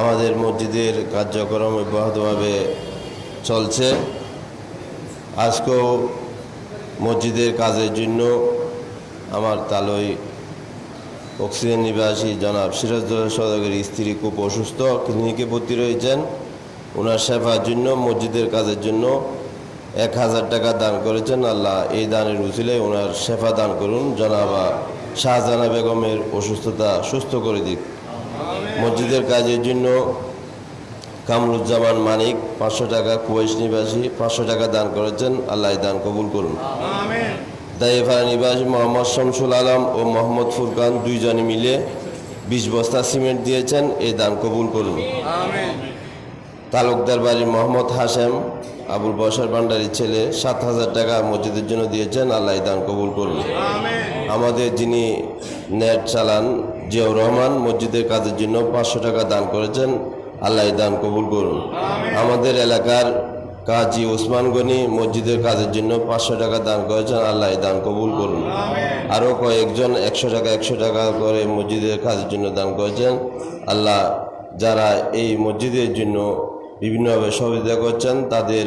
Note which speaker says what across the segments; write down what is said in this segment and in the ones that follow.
Speaker 1: আমাদের মসজিদের কার্যক্রম অব্যাহতভাবে চলছে। আজকেও মসজিদের কাজের জন্য আমার তালই অক্সিজেন নিবাসী জনাব সিরাজদৌল্লা সদকের স্ত্রী খুব অসুস্থ, ক্লিনিকে ভর্তি রয়েছেন। ওনার সেবার জন্য মসজিদের কাজের জন্য এক হাজার টাকা দান করেছেন। আল্লাহ এই দানের উচিলে ওনার সেবা দান করুন। জনাবা শাহজাহানা বেগমের অসুস্থতা সুস্থ করে দিক। মসজিদের কাজের জন্য কামরুজ্জামান মানিক পাঁচশো টাকা কুয়েস নিবাসী পাঁচশো টাকা দান করেছেন। আল্লাহ দান কবুল করুন। দাইফারা নিবাসী মোহাম্মদ শামসুল আলম ও মোহাম্মদ ফুরকান দুইজনে মিলে বিশ বস্তা সিমেন্ট দিয়েছেন এই দান কবুল করুন। তালুকদার বাড়ির মোহাম্মদ হাশেম আবুল বসার ভান্ডারির ছেলে সাত হাজার টাকা মসজিদের জন্য দিয়েছেন আল্লাহ দান কবুল করুন। আমাদের যিনি নেট চালান জিয়াউর রহমান মসজিদের কাজের জন্য পাঁচশো টাকা দান করেছেন আল্লাহ দান কবুল করুন। আমাদের এলাকার কাজী ওসমান গনি মসজিদের কাজের জন্য পাঁচশো টাকা দান করেছেন আল্লাহ দান কবুল করুন। আরও কয়েকজন একশো টাকা একশো টাকা করে মসজিদের কাজের জন্য দান করেছেন আল্লাহ যারা এই মসজিদের জন্য বিভিন্নভাবে সহযোগিতা করছেন তাদের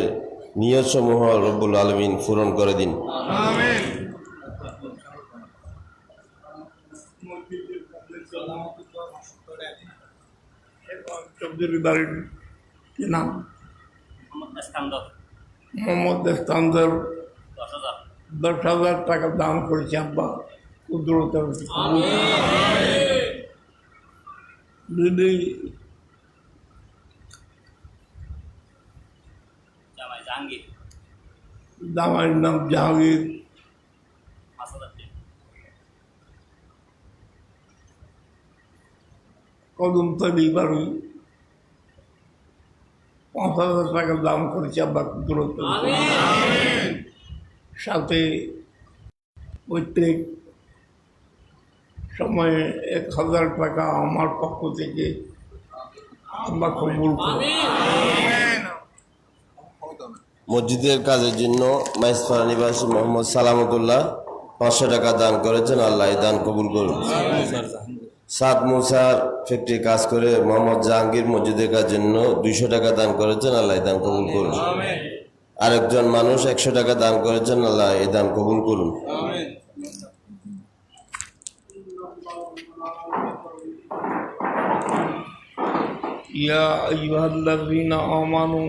Speaker 1: নিয়তসমূহ রব্বুল আলমিন পূরণ করে দিন।
Speaker 2: চৌধুরী বাড়ির কি নাম
Speaker 3: মোহাম্মদ ইস্কান্দর দশ হাজার।
Speaker 2: টাকা দান করেছে আব্বা। কুদরত যদি
Speaker 3: জামাই জাহাঙ্গীর
Speaker 2: দামার নাম জাহাঙ্গীর।
Speaker 3: পাঁচ হাজার টাকা
Speaker 2: কদম তৈরি বাড়ি। পাঁচ হাজার টাকা দাম করেছে আব্বা কুদরত। সাথে প্রত্যেক সময়ে এক হাজার টাকা আমার পক্ষ থেকে আব্বা কবুল করে।
Speaker 1: মসজিদের কাজের জন্য মাইসপাড়া নিবাসী মোহাম্মদ সালামতুল্লাহ পাঁচশো টাকা দান করেছেন আল্লাহ এই দান কবুল করুন সাত মুসার ফ্যাক্টরি কাজ করে মোহাম্মদ জাহাঙ্গীর মসজিদের কাজের জন্য দুইশো টাকা দান করেছেন আল্লাহ এই দান কবুল করুন আরেকজন মানুষ একশো টাকা দান করেছেন আল্লাহ এই দান কবুল করুন
Speaker 2: يا أيها الذين آمنوا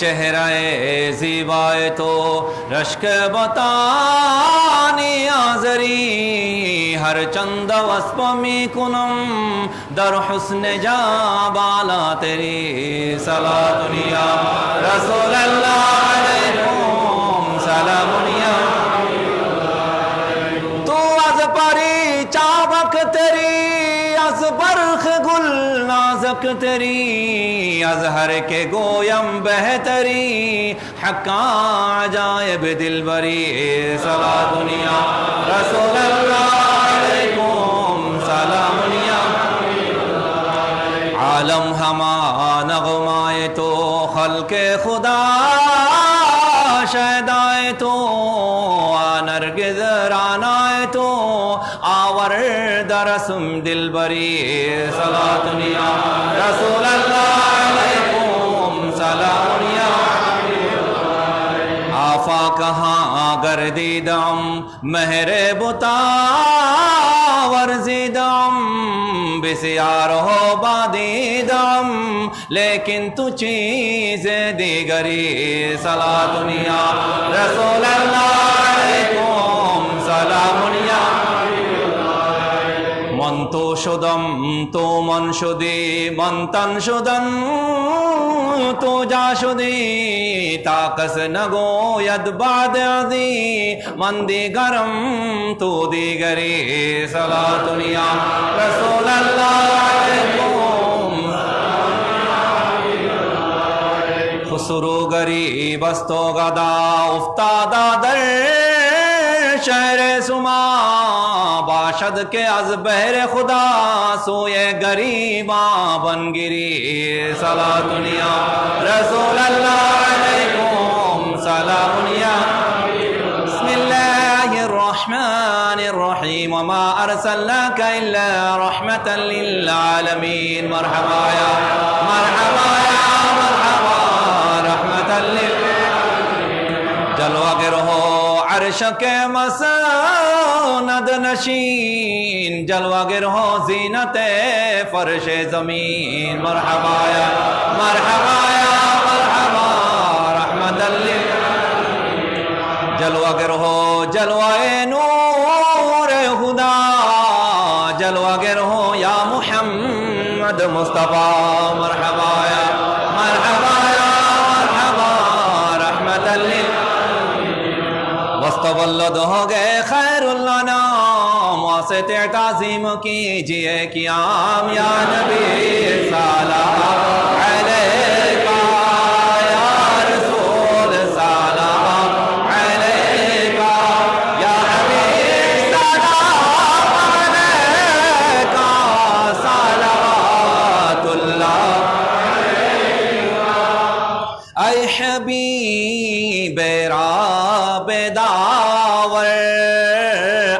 Speaker 4: চেহরায় জিবায় তো রশক বতানি আজরি। হর চন্দ অস্পমি কুনম, দর হুসন যা বালা তেরি। সালা দুনিয়া রসোল্লাহ সালাম نازک تری اظہر کے گویم بہتری حقا عجائب دل بری سلا دنیا तुम दिल बरी सलातुनिया रसूल अल्लाह अलैकुम सलामुनिया आफा कहाँ गर्दीदम महरे बुता वर्जिदम बिसियार हो बादीदम लेकिन तू चीज दीगरी सलातुनिया रसूल अल्लाह अलैकुम सलामुनिया তো সদম তো মন সদে মন্তান সদন তো যা সুদে। তাকস নগো যদ বাদ আদি, মন্দে গরম তো দে গরে সলা দুনিয়া রসোল্লাহ خسرو غریب استو غدا افتادا در شہر سما باشد کے از بحر خدا سوئے غریبا بن گری۔ صلاة دنیا رسول اللہ علیکم صلاة دنیا۔ بسم اللہ الرحمن الرحیم وما ارسلناک الا رحمتا للعالمین۔ مرحبا یا مرحبا یا مرحبا رحمتا للعالمین جلوہ کے روح عرشک مساند نشین جلوگر ہو زینت فرش زمین مرحبا یا مرحبا یا مرحبا رحمت اللہ جلوگر ہو جلوائے نور خدا جلوگر ہو یا محمد مصطفیٰ مرحبا یا مرحبا تولد ہو گئے خیر اللہ نام واسط تعظیم کیجیے قیام، یا نبی صلی اللہ علیہ وسلم نبی بیرا بیداور،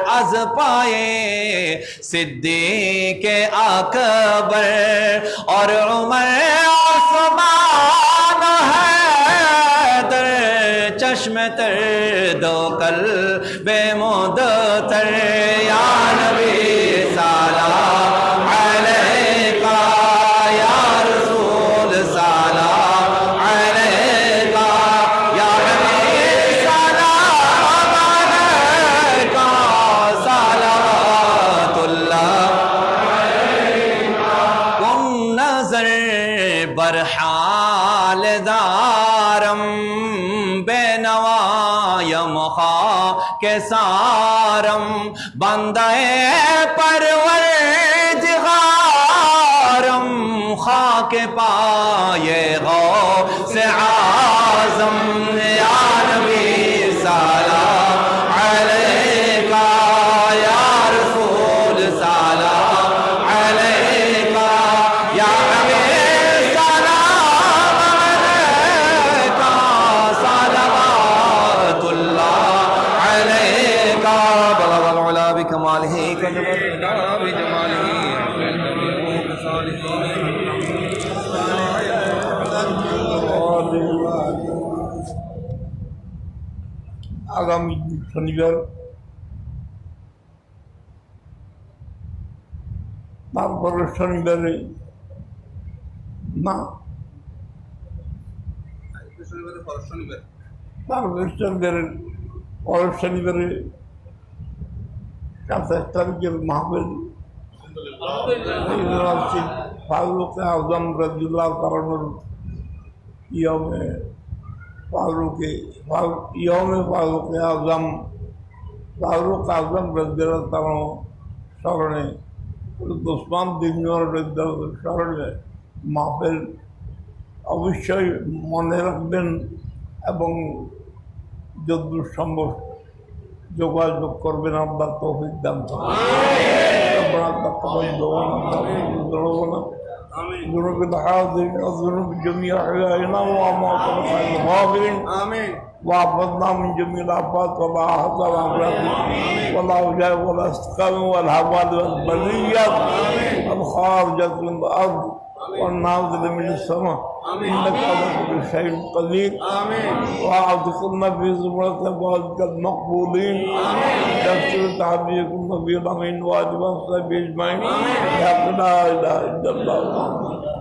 Speaker 4: از پائے صدی کے اکبر۔ اور عمر عثمان ہے در چشم تر، دو کل بے مدتر۔ یا نبی சாரம் வந்தே
Speaker 2: আগামী শনিবার তারপরে শনিবারে না তারপরে শনিবারে, পরের শনিবারে সাতাশ তারিখের মাহফিল। ফারুক আজম রাজুল্লাহ কারণের ফারুকে ইয়মে ফারুক আজম ফারুক আজম কারণ স্মরণে ওসমান দিন স্মরণে মাহফিল অবশ্যই মনে রাখবেন এবং যদ্দূর সম্ভব যোগাযোগ করবেন আপনার তৌফিক দান برب الحاضر اضرب جميع أحيائنا وامواتنا خير الغافرين آمين. وعبدنا من جميع الآفات ولا أحد ولا أمراض ولا وجاه ولا استقام ولا الخارجة من الأرض. والناظر من السماء إنك على كل شيء قدير واعتقلنا في زمرة عبادك المقبولين. تفسير تحريكم في الامين واجب الصبي اجمعين لا إله إلا الله.